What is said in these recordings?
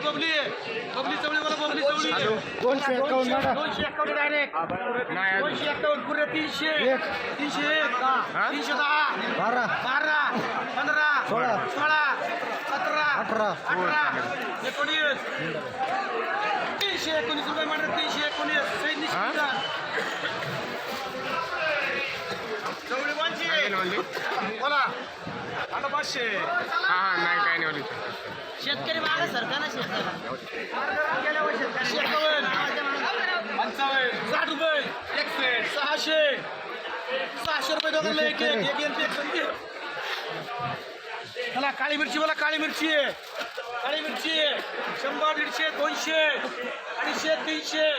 चवळी बबली बबली चवळीवाला बबली चवळी. दोनशे एकावन्न दोनशे एकावन्न डायरेक्ट दोनशे एकावन्न पुरे तीनशे. तीनशे एक तीनशे दहा. बारा. बारा. पंधरा. सोळा. सोळा. सतरा अठरा. अठरा. एकोणीस. तीनशे एकोणीस रुपये म्हणतात तीनशे एकोणीस. सैनिक चवळी बोला. आता पाचशे. हा हा नाही काय नाही वाली. शेतकरी मागा सरकार ना पंचावन्न. साठ रुपये. एकसष्ट. सहाशे. सहाशे रुपये दोघांना एक एक एक चला काळी मिरची बोला काळी मिरची आहे. काळी मिरची आहे. शंभर दीडशे दोनशे अडीचशे तीनशे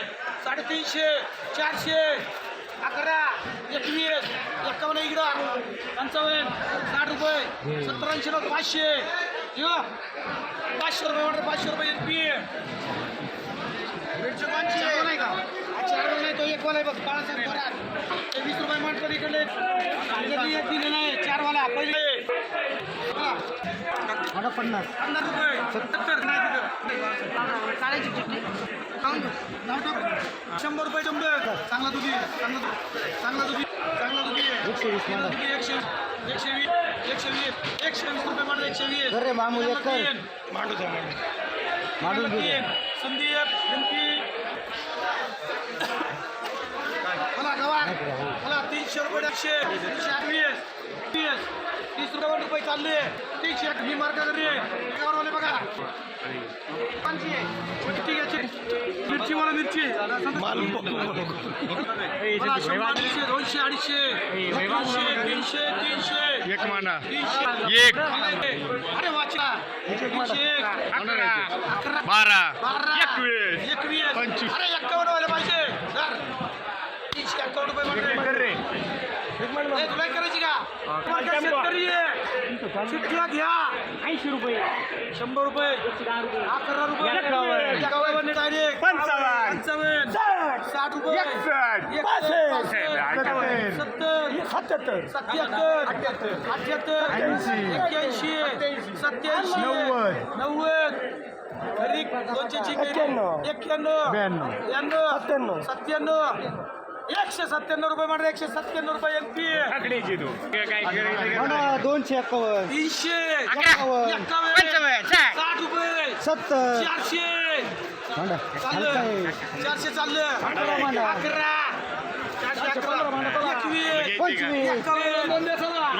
साडेतीनशे चारशे अकरा एकवीस एकावन्न इकडं पंचावन्न साठ रुपये. सत्तरऐंशी रुपये पाचशे. यो पाचशे रुपये म्हटलं पाचशे रुपये एक पी कोणची आहे? नाही का चार वाला नाही तो एक वाला आहे बघ बाळासाहेब. ते वीस रुपये म्हणतो इकडे दिलेला आहे चार वाला पहिले. पन्नास. पन्नास रुपये. सत्तर. नाही तिथं. शंभर रुपये शंभर. चांगला दुधी चांगला दुधी. चांगला दुधी. चांगला दुधी आहे. एकशे एकशे एकशे वीस. एकशे वीस. एकशे वीस रुपये म्हणा एकशे वीस. अरे मामू, एक कर. मांडू द्या मांडू. संदीप एमपी मला गव्हाण मला तीनशे रुपये एकशे तीनशे वीस वीस तीस रुपये रुपये चालले. तीनशे एक. मी मार्ग रे बघा. पंचशे ठीक आहे. मला मिरची? मला दोनशे अडीचशे तीनशे तीनशे तीनशे. एक तीनशे. एक. अरे वाचा अकरा. बारा. बारा. एकवीस. एकवीस. पंचवीस. अरे एक्कावन्न व्हायला पाहिजे. सर तीनशे एक्कावन्न रुपये तुला एक करायची का? तुम्हाला काय शेतकरी आहे. घ्या. ऐंशी रुपये. शंभर रुपये. अकरा रुपये एकावन्न. एकावन्न डायरेक्ट पंचावन्न. पंचावन्न साठ रुपये. एकसष्ट. एकसष्ट. सत्तर. सत्तर. सत्याहत्तर. सत्याहत्तर. अठ्याहत्तर. ऐंशी. एक्क्याऐंशी. सत्याऐंशी नव्वद. नव्वद. खरी दोनशे एक्क्याण्णव. एक्क्याण्णव. ब्याण्णव. ब्याण्णव. सत्त्याण्णव. सत्त्याण्णव. एकशे सत्त्याण्णव रुपये म्हणजे एकशे सत्त्याण्णव रुपये एम पी दोनशे एकावन्न. तीनशे. एकावन्न. साठ रुपये. सत्तर. चारशे. चाललं. चारशे चाललं. अकरा म्हणा. अकरा. चारशे अकरा. एकवीस. पंचवीस एकावन्न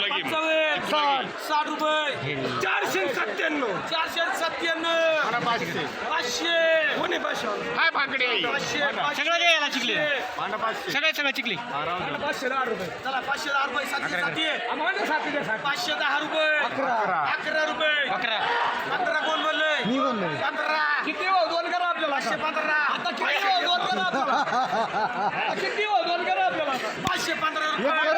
पंचावन्न. साठ. रुपये. चारशे सत्त्याण्णव. चारशे सत्त्याण्णव. पाचशे. पाचशे. कोणी पाचशे? हाय पाकडे पाचशे. सगळं घे याला पाचशे. सगळे सगळं चिखली. पाचशे दहा रुपये. चला पाचशे दहा रुपये सातशे सातशे. पाचशे दहा रुपये. अकरा. अकरा रुपये. अकरा. पंधरा कोण बोलले मी बोललो पंधरा. किती हो दोन करा आपल्याला पाचशे पंधरा. आता किती हो दोन करा आपल्याला? किती हो दोन करा आपल्याला पाचशे पंधरा रुपये.